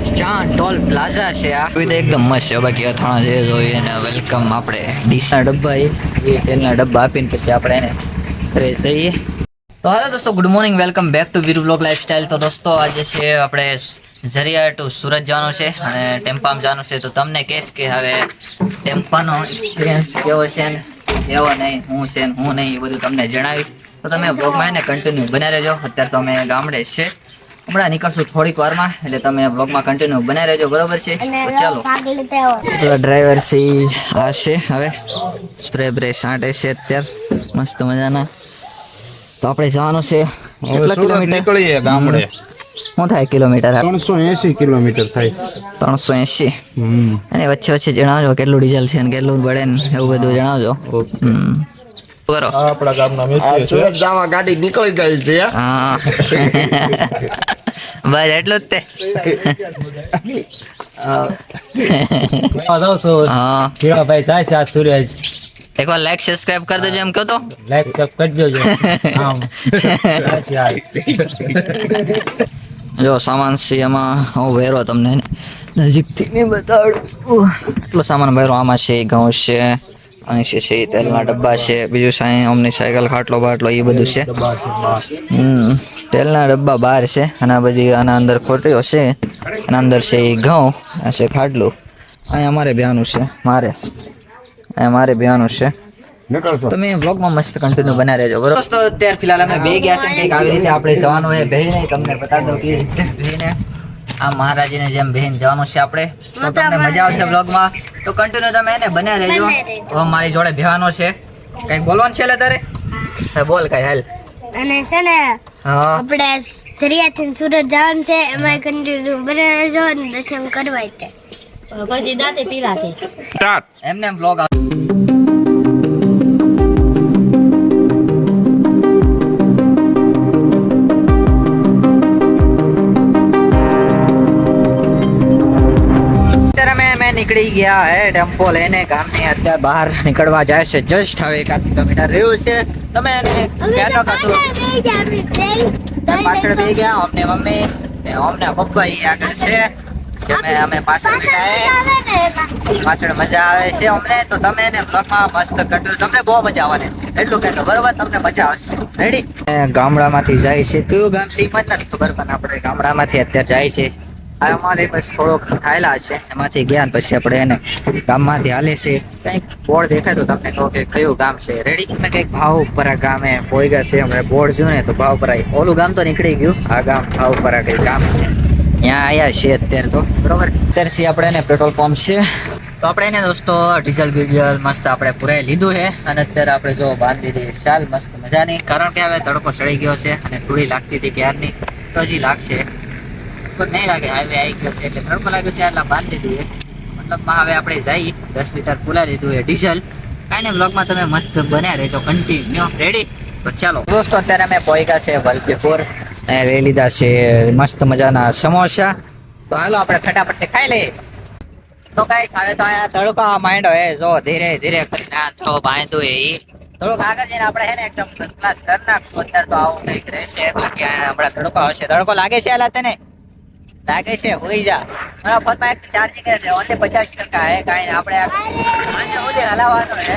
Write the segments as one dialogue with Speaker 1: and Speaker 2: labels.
Speaker 1: ચાં toll plaza છે આ. સુવિધા એકદમ મસ્ત છે બાકી અથાણા જે જોઈએ એને વેલકમ આપણે ડીશના ડબ્બા એ. તેલના ડબ્બા આપીને પછી આપણે એને ફ્રેશ થઈએ. તો હાલો દોસ્તો good morning welcome back to Veer vlog lifestyle તો દોસ્તો, આજે છે આપણે ઝરિયા ટુ સુરત જવાનું છે અને ટેમ્પામાં જવાનું છે. તો તમને કહેશ કે હવે ટેમ્પાનો એક્સપિરિયન્સ કેવો છે ને? કેવો નહીં હું છે ને હું નહીં એ બધું તમને જણાવીશ. તો તમે બ્લોગમાં એને કન્ટિન્યુ બના રહેજો. અત્યારે તો અમે ગામડે છે. હમણાં નીકળશું થોડીક વારમાં એટલે તમે બ્લોગમાં કન્ટિન્યુ બનાવી રહેજો બરોબર છે? ચાલો. ડ્રાઈવર છે ઈ આ છે હવે. સ્પ્રે બ્રે છાંટે છે અત્યારે મસ્ત મજાના. તો આપણે જવાનું છે કેટલા કિલોમીટર?
Speaker 2: નીકળીએ ગામડે?
Speaker 1: શું થાય કિલોમીટર
Speaker 2: ત્રણસો એસી કિલોમીટર થાય.
Speaker 1: ત્રણસો એસી
Speaker 2: હમ.
Speaker 1: અને વચ્ચે વચ્ચે જણાવજો કેટલું ડીઝલ છે ને કેટલું બળે ને એવું બધું જણાવજો. હમ. કરો.
Speaker 2: આપણા ગામના મિત્ર સુરત જવા ગાડી નીકળી ગઈ છે
Speaker 1: હા? બસ એટલું જ તે.
Speaker 3: જાઉં છું? ભાઈ જાય છે આ સૂર્ય
Speaker 1: એકવાર લાઈક સબસ્ક્રાઇબ કરી દેજો એમ કહો તો.
Speaker 3: લાઈક સબ કરી દેજો. આમ. જાય છે આ.
Speaker 1: જો સામાન છે એમાં. હું વેરો તમને નજીકથી. બતાડું. એટલો સામાન વેરો આમાં છે ઘઉં છે. અને છે તેલના ડબ્બા છે બીજું સાઈ અમની સાયકલ ખાટલો બાટલો એ બધું છે. હમ તેલના ડબ્બા બહાર છે અને બધી આના અંદર ખોટીઓ છે એના અંદર છે એ ઘઉં આ છે ખાટલું. અહીંયા અમારે બેવાનું છે મારે. અહીંયા મારે બેવાનું છે. તમે વ્લોગમાં મસ્ત કન્ટિન્યુ બના રહેજો બરોબર? દોસ્તો અત્યારે ફિલહાલ અમે બે ગયા છે કંઈક આવી રીતે આપણે જવાનું હોય ભેળને તમને બતાવી દઉં કે ભેળને. આ મહારાજીને જેમ બહેન જવાનું છે આપણે. તો તમને મજા આવશે વ્લોગમાં તો કન્ટિન્યુ તમે એને બન્યા રહેજો. તો મારી જોડે બેવાનો છે. કઈ બોલવાનું છે લે તારે? બોલ કઈ હાલ.
Speaker 4: અને છે ને આપણે દરિયાથી સુરત જવાનું છે. એમાં કન્ટિન્યુ બનાવજો અને દર્શન કરવા છે પછી દાંતે પીલા છે.
Speaker 2: સ્ટાર્ટ.
Speaker 1: એમને એમ નીકળી ગયા હે ટેમ્પો લઈને ગામની અત્યારે બહાર નીકળવા જાય છે. જસ્ટ હવે એકાદ કિલોમીટર રહ્યું છે. તમે એને કહેતો કશું પાછળ બે ગયા અમને મમ્મી અમને પપ્પા એ આગળ છે. અમે અમે પાછળ બેઠા પાછળ મજા આવે છે અમને. તો તમે એને બ્લોગમાં મસ્ત કરજો. તમને બહુ મજા આવવાની છે. એટલું કહેતો બરોબર? તમને મજા આવશે. રેડી ગામડામાંથી જાય છે. કયું ગામ? છે એ મને નથી ખબર પણ આપણે ગામડામાંથી અત્યારે જાય છે. આમાંથી બસ થોડોક ખાયેલા છે એમાંથી ગયા પછી આપણે એને ગામમાંથી હાલે છે કંઈક બોર્ડ દેખાય તો તમને કહો કે કયું ગામ છે. રેડી તમે કંઈક ભાવપરા ગામે પોઈગા છે. હમણાં બોર્ડ જોયું ને તો ભાવપરા. ઓલું ગામ તો નીકળી ગયું. આ ગામ ભાવપરા કઈ ગામ છે. ત્યાં આયા છે અત્યારે તો. બરોબર? અત્યારે છે આપણે એને પેટ્રોલ પંપ છે. તો આપણે એને દોસ્તો, ડીઝલ બીડીઝલ મસ્ત આપણે પુરાઈ લીધું છે. અને અત્યારે આપણે જો બાંધી દીધી શાલ, મસ્ત મજાની. કારણ કે હવે તડકો સડી ગયો છે અને થોડી લાગતી હતી ક્યારની? તો હજી લાગશે. તો નહીં લાગે. હાઈવે આવી ગયો છે એટલે તડકો લાગ્યો છે. એટલે બાંધી દીધું મતલબ હવે આપણે જઈ દસ લીટર પુલા લીધું એ ડીઝલ. કાંઈ નહીં બ્લોગમાં તમે મસ્ત બન્યા રહેજો. કન્ટિન્યુ રેડી તો ચાલો. દોસ્તો, અત્યારે અમે પહોંચ્યા છે વલભીપુર. લઈ લીધા છે મસ્ત મજાના સમોસા. તો હાલો, આપણે ફટાફટ ખાઈ લઈએ. તો કઈ હવે તો અહીંયા તડકો માંડો હે જો, ધીરે ધીરે કરીને આ જો, બાંધ્યું એ થોડુંક આગળ જઈને આપણે હે ને એકદમ ફર્સ્ટ ક્લાસ કરી નાખશું. અત્યારે તો આવું કંઈક રહેશે. બાકી હમણાં તડકો આવશે તડકો લાગે છે અલા તને? લાગે છે, હોઈ જા. મારા ફોનમાં એક ચાર્જિંગ છે ઓનલી પચાસ ટકા હે, કાંઈ ને આપણે આને સુધી હલાવવાનો હે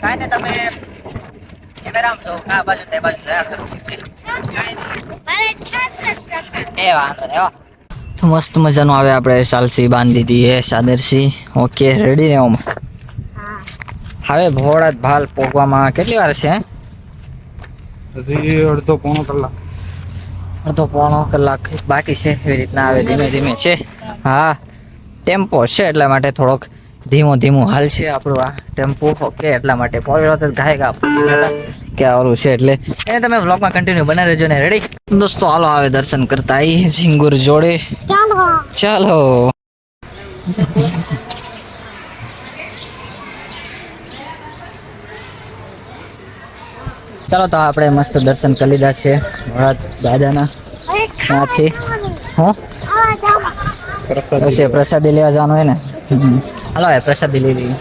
Speaker 1: કાંઈ ને તમે કેમેરામાં છો કા બાજુ તે બાજુ જોયા કરો. કાંઈ એ વાંધો નહીં. તો મસ્ત મજાનું આવે આપણે સાલસી બાંધી દીધી હે, સાદરસી. ઓકે રેડી ને ઓમ? હવે ભોળા ભાલ પોગવામાં કેટલી વાર છે?
Speaker 2: હજી અડધો પોણો કલાક.
Speaker 1: અડધો પોણો કલાક બાકી છે એવી રીતના આવે ધીમે ધીમે છે. હા ટેમ્પો છે એટલા માટે થોડોક ધીમું ધીમું હાલશે આપણું આ ટેમ્પો. ઓકે એટલા માટે પોળો તો ગાય કે ઓલું છે એટલે. એને તમે વ્લોગમાં કન્ટિન્યુ બનાવી રહેજો ને રેડી દોસ્તો હાલો આવે દર્શન કરતા આઈ ઝીંગુર જોડે.
Speaker 4: ચાલો.
Speaker 1: ચાલો. ચાલો તો આપણે મસ્ત દર્શન કરી લીધા છે વળાદ દાદાના ત્યાંથી. હું? પછી પ્રસાદી લેવા જવાનું હોય ને? હાલો હવે પ્રસાદી લઈ લઈએ.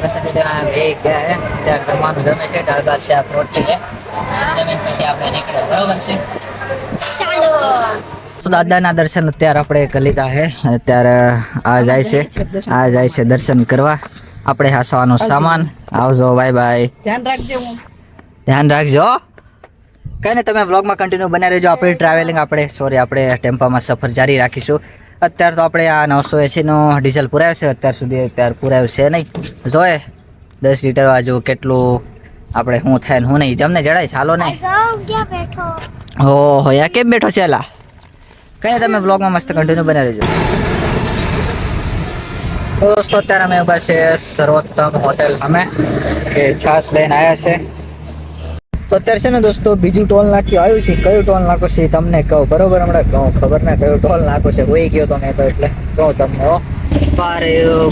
Speaker 1: પ્રસાદી લેવા બે ગયા હે ત્યાં જમવાનું જમે છે દાળ ભાત શાક રોટલી છે. પછી આપણે નીકળે બરોબર છે?
Speaker 4: ચાલો.
Speaker 1: દાદાના દર્શન અત્યારે આપણે કરી લીધા છે. અત્યારે આ જાય છે. આ જાય છે દર્શન કરવા. આપણે હાસવાનો સામાન. આવજો બાય બાય
Speaker 3: ધ્યાન રાખજે. હું
Speaker 1: ધ્યાન રાખજો કઈ ને તમે વ્લોગમાં કન્ટિન્યુ બનાવી રહેજો. આપણે ટ્રાવેલિંગ આપણે સોરી આપણે ટેમ્પામાં સફર જારી રાખીશું. અત્યારે તો આપણે આ નવસો એંસીનો ડીઝલ પુરાવ્યું છે. અત્યાર સુધી અત્યારે પુરાવ્યું છે નહીં. જોએ દસ લીટર બાજુ કેટલું આપણે શું થાય શું નહીં. તમને જણાય ચાલો નહીં હો હો યા કેમ બેઠો છે એલા? કઈ તમે વ્લોગમાં મસ્ત કન્ટિન્યુ બનાવી દેજો દોસ્તો અત્યારે અમે ઊભા છે સર્વોત્તમ હોટેલ અમે કે છાસ લઈને આવ્યા છે. તો અત્યારે છે ને દોસ્તો બીજું ટોલ નાખ્યું આવ્યું છે. કયું ટોલ નાખો છે તમને કહું. બરોબર હમણાં કહું. ખબર ના કયું ટોલ નાખો છે. હોઈ ગયો તો મેં તો એટલે કહું તમને હો. પર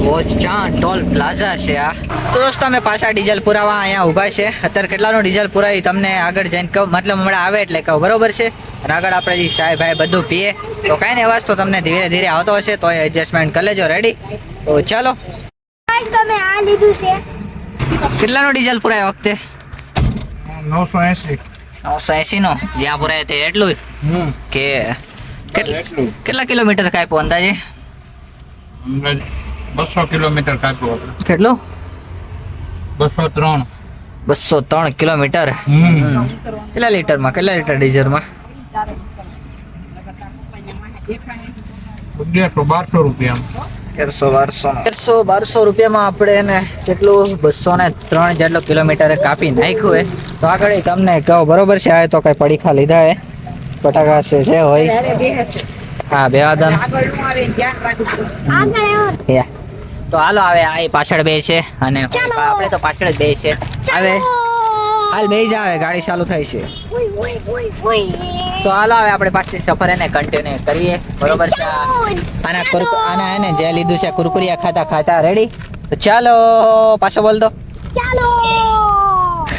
Speaker 1: વોચ ચા ટોલ પ્લાઝા છે આ. તો દોસ્તો અમે પાછા ડીઝલ પુરાવા અહીંયા ઊભા છે. અત્યારે કેટલાનું ડીઝલ પુરાવી તમને આગળ જઈને કહું. મતલબ હમણાં આવે એટલે કહું. બરોબર છે? અને આગળ આપણે જે સાહેબ ભાઈ બધું પીએ. તો કાંઈ નહીં અવાજ તો તમને ધીરે ધીરે આવતો હશે. તો એડજસ્ટમેન્ટ કરી લેજો. રેડી તો ચાલો.
Speaker 4: તમે આ લીધું છે.
Speaker 1: કેટલાનું ડીઝલ પુરાય વખતે?
Speaker 2: નવસો એસી.
Speaker 1: નવસો એસી નો જ્યાં પુરાય તે એટલું કે કેટલા કિલોમીટર કાપ્યો અંદાજે?
Speaker 2: બસો કિલોમીટર કાપ્યો
Speaker 1: કેટલું?
Speaker 2: બસો ત્રણ.
Speaker 1: બસો ત્રણ કિલોમીટર. કેટલા લીટરમાં? કેટલા લીટર ડીઝલમાં?
Speaker 2: અગિયારસો બારસો રૂપિયા.
Speaker 1: તેરસો બારસો. તેરસો બારસો રૂપિયામાં આપણે એને જેટલું બસો ને ત્રણ જેટલો કિલોમીટર કાપી નાખ્યું હોય તો આગળ તમને કહો બરોબર છે? આ તો કઈ પડીખા લીધા હે. બટાકા છે જે હોય. હા બે યા. તો હાલો આવે આ પાછળ બે છે અને આપણે તો પાછળ જ બે છે. આવે હાલ બે જ આવે ગાડી ચાલુ થઈ છે. તો હાલો હવે આપણે પાછી સફર એને કન્ટિન્યુ કરીએ. બરોબર છે? આના કુરક આના એને જે લીધું છે કુરકુરિયા ખાતા ખાતા. રેડી તો ચાલો પાછો બોલ દો.
Speaker 4: ચાલો!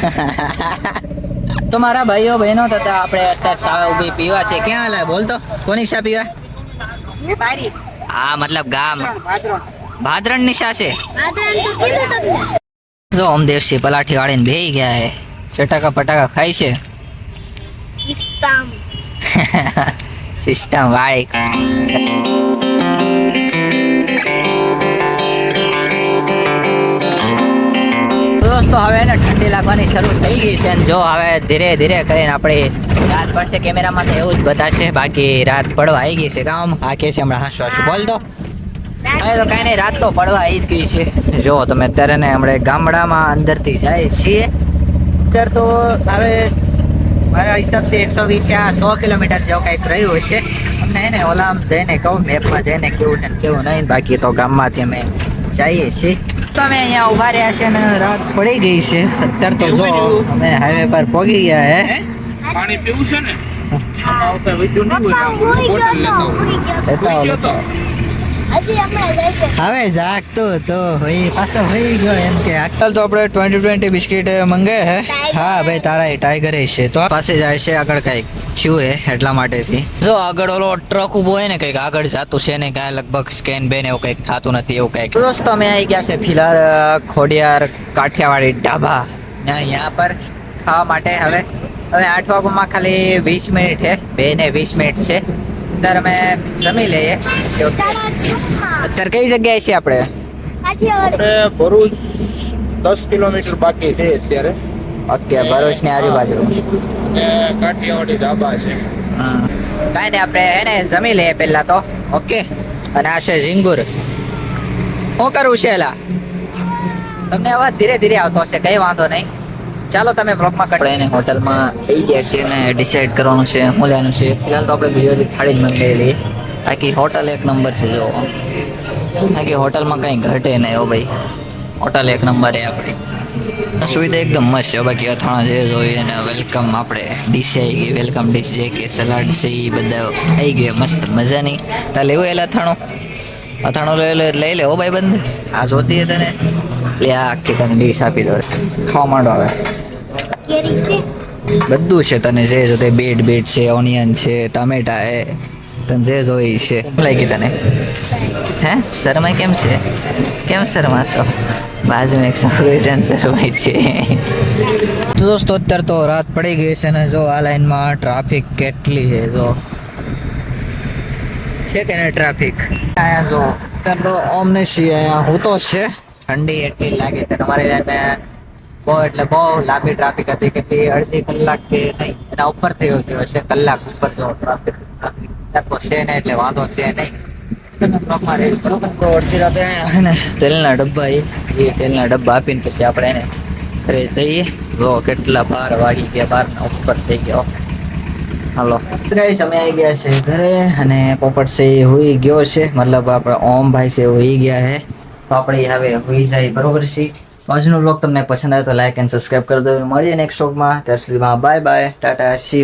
Speaker 1: તો મારા ભાઈઓ બહેનો તથા આપણે અત્યારે સાવે ઊભી પીવા છે. ક્યાં હાલે? બોલ તો. કોની શા પીવા? હા મતલબ ગામ.
Speaker 3: ભાદરણ.
Speaker 1: ની શા છે?
Speaker 4: તો
Speaker 1: અમદેવસિંહ પલાઠી વાળીને બેહી ગયા હે. ચટાકા પટાકા ખાય છે?
Speaker 4: સિસ્ટમ
Speaker 1: સિસ્ટમ વાળી દોસ્તો હવે એને ઠંડી લાગવાની શરૂ થઈ ગઈ છે અને જો હવે ધીરે ધીરે કરીને આપણે રાત પડશે કેમેરામાં તો એવું જ બતાશે બાકી રાત પડવા આવી ગઈ છે કામ આ કે છે હમણાં હસવા શું બોલ દો હવે તો કાંઈ નહીં રાત તો પડવા આવી જ ગઈ છે. જો તમે અત્યારે ને હમણાં ગામડામાં અંદરથી જાય છીએ. અત્યારે તો હવે મારા હિસાબથી એકસો વીસ આ સો કિલોમીટર જેવું કંઈક રહ્યું હશે. અમને એને ઓલામ જઈને કહું મેપમાં જઈને કેવું છે ને કેવું નહીં. બાકી તો ગામમાંથી અમે જઈએ છીએ. તો અમે અહીંયા ઊભા રહ્યા છે અને રાત પડી ગઈ છે. અત્યારે તો જો અમે હાઈવે પર પહોંચી ગયા હે.
Speaker 2: પાણી પીવું છે ને?
Speaker 4: પપ્પા
Speaker 1: હવે જાગતો તો ભાઈ પાછો હોઈ ગયો એમ કે આજકાલ તો આપણે ટ્વેન્ટી ટ્વેન્ટી બિસ્કિટ મંગે હે? હા ભાઈ તારા એ ટાઈગર છે. તો પાસે જાય છે આગળ કંઈક. થયું હે એટલા માટેથી? જો આગળ ઓલો ટ્રક ઊભો હોય ને કંઈક આગળ જાતું છે ને કાંઈ લગભગ સ્કેન બેન એવું કંઈક થતું નથી એવું કંઈક. દોસ્તો અમે આવી ગયા છે ફિલહાલ ખોડિયાર કાઠિયાવાડી ઢાબા. ને અહીંયા પર ખાવા માટે હવે હવે આઠ વાગોમાં ખાલી વીસ મિનિટ છે બે ને વીસ મિનિટ છે. અત્યારે અમે જમી લઈએ. અત્યારે કઈ જગ્યાએ છીએ આપણે?
Speaker 2: આપણે ભરૂચ દસ કિલોમીટર બાકી છે અત્યારે.
Speaker 1: ઓકે ભરૂચની આજુબાજુ
Speaker 2: કાઠિયાવાડી ધાબા છે.
Speaker 1: કાંઈ નહીં આપણે એને જમી લઈએ પહેલા તો. ઓકે? અને આ છે ઝીંગુર. શું કરવું છે એલા? તમને અવાજ ધીરે ધીરે આવતો હશે કઈ વાંધો નહીં. ચાલો તમે બ્લોકમાં આપણે એને હોટલમાં લઈ ગયા છીએ અને ડિસાઈડ કરવાનું છે હું લેવાનું છે. ફિલહાલ તો આપણે ગુજરાતી થાળી જ મંગાવી લઈએ બાકી હોટલ એક નંબર છે જો બાકી હોટલમાં કંઈ ઘટે નહીં હો ભાઈ. હોટલ એક નંબર એ આપણી. સુવિધા એકદમ મસ્ત છે, બાકી અથાણા જે જોઈએ અને વેલકમ આપણે. ડીશ આવી ગઈ વેલકમ ડીશ જે કે સલાડ છે એ બધા આવી ગયું, મસ્ત મજાની. તા લેવું એલા અથાણું? અથાણું લઈ લે લઈ લે હો ભાઈ બંધ આ જોતી હતી ને લે આ આખી તને ડીશ આપી દો ખાવા માંડો હવે. બધું છે તને જે જો તે બીટ બીટ છે ઓનિયન છે ટમેટા એ. તને જે જોઈ છે. શું લાગી તને? હે? શરમાય કેમ છે? કેમ શરમાશો? બાજુમાં એક છોકરી છે ને છે. તો દોસ્તો અત્યારે તો રાત પડી ગઈ છે ને જો આ લાઈનમાં ટ્રાફિક કેટલી છે જો. છે કે ને ટ્રાફિક? અહીંયા જો અત્યારે તો ઓમને છીએ અહીંયા હું તો છે. ઠંડી એટલી લાગે કે તમારે મેં બહુ, એટલે બહુ લાંબી ટ્રાફિક હતી. કેટલી અડધી કલાક કે નહીં, એના ઉપર થઈ ગયો છે, કલાક ઉપર જો ટ્રાફિક તો છે ને એટલે વાંધો છે નહીં. તમે બ્લોકમાં રહી બરોબર? તો અડધી રાતે હે ને, તેલના ડબ્બા એ એ તેલના ડબ્બા આપીને પછી આપણે એને ઘરે જઈએ. જો કેટલા બાર વાગી ગયા બાર ઉપર થઈ ગયો. હાલો. ગાઈસ અમે આવી ગયા છે ઘરે અને પોપટ છે એ હુઈ ગયો છે. મતલબ આપણે ઓમ ભાઈ છે એ હુઈ ગયા છે. તો આપણે હવે હોઈ જાય બરોબર છે. આજનો બ્લોગ તમને પસંદ આવ્યો તો લાઈક એન્ડ સબસ્ક્રાઈબ કરી દો મળીએ નેક્સ્ટ વ્લોગમાં ત્યાર સુધીમાં બાય બાય ટાટા સી